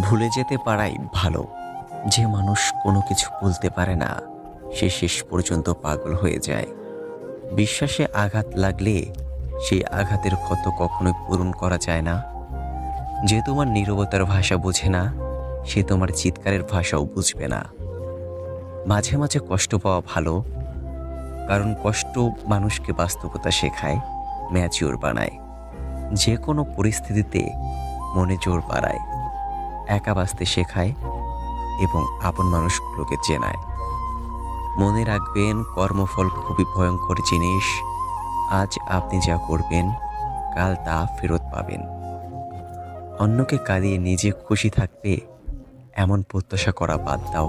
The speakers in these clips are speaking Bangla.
ভুলে যেতে পারাই ভালো। যে মানুষ কোনো কিছু বলতে পারে না, সে শেষ পর্যন্ত পাগল হয়ে যায়। বিশ্বাসে আঘাত লাগলে সেই আঘাতের ক্ষত কখনোই পূরণ করা যায় না। যে তোমার নীরবতার ভাষা বোঝে না, সে তোমার চিৎকারের ভাষাও বুঝবে না। মাঝে মাঝে কষ্ট পাওয়া ভালো, কারণ কষ্ট মানুষকে বাস্তবতা শেখায়, ম্যাচিওর বানায়। যে কোনো পরিস্থিতিতে মনে জোর বাড়ায়। একা বাঁচতে শেখায় এবং আপন মানুষগুলোকে চেনায়। মনে রাখবেন, কর্মফল খুবই ভয়ঙ্কর জিনিস। আজ আপনি যা করবেন, কাল তা ফেরত পাবেন। অন্যকে কাঁদিয়ে নিজে খুশি থাকবে এমন প্রত্যাশা করা বাদ দাও,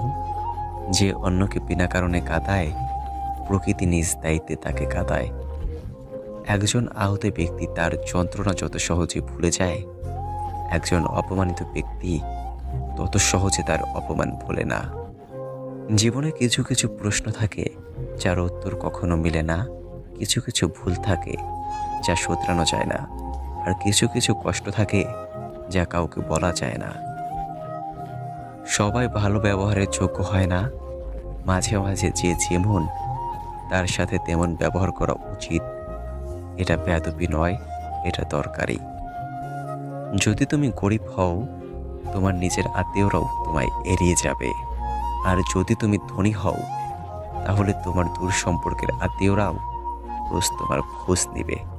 যে অন্যকে বিনা কারণে কাঁদায়, প্রকৃতি নিজ দায়িত্বে তাকে কাঁদায়। একজন আহত ব্যক্তি তার যন্ত্রণা যত সহজে ভুলে যায় একজন অপমানিত ব্যক্তি তত সহজে তার অপমান ভোলে না। জীবনে কিছু কিছু প্রশ্ন থাকে, যার উত্তর কখনো মিলে না। কিছু কিছু ভুল থাকে, যা শোধরানো যায় না। আর কিছু কিছু কষ্ট থাকে, যা কাউকে বলা যায় না। সবাই ভালো ব্যবহারের যোগ্য হয় না। মাঝে মাঝে যে যেমন তার সাথে তেমন ব্যবহার করা উচিত। এটা বেদবি নয়, এটা দরকারি। যদি তুমি গরিব হও, তোমার নিজের আত্মীয়রাও তোমায় এড়িয়ে যাবে। আর যদি তুমি ধনী হও, তাহলে তোমার দূর সম্পর্কের আত্মীয়রাও রোজ তোমার খোঁজ নেবে।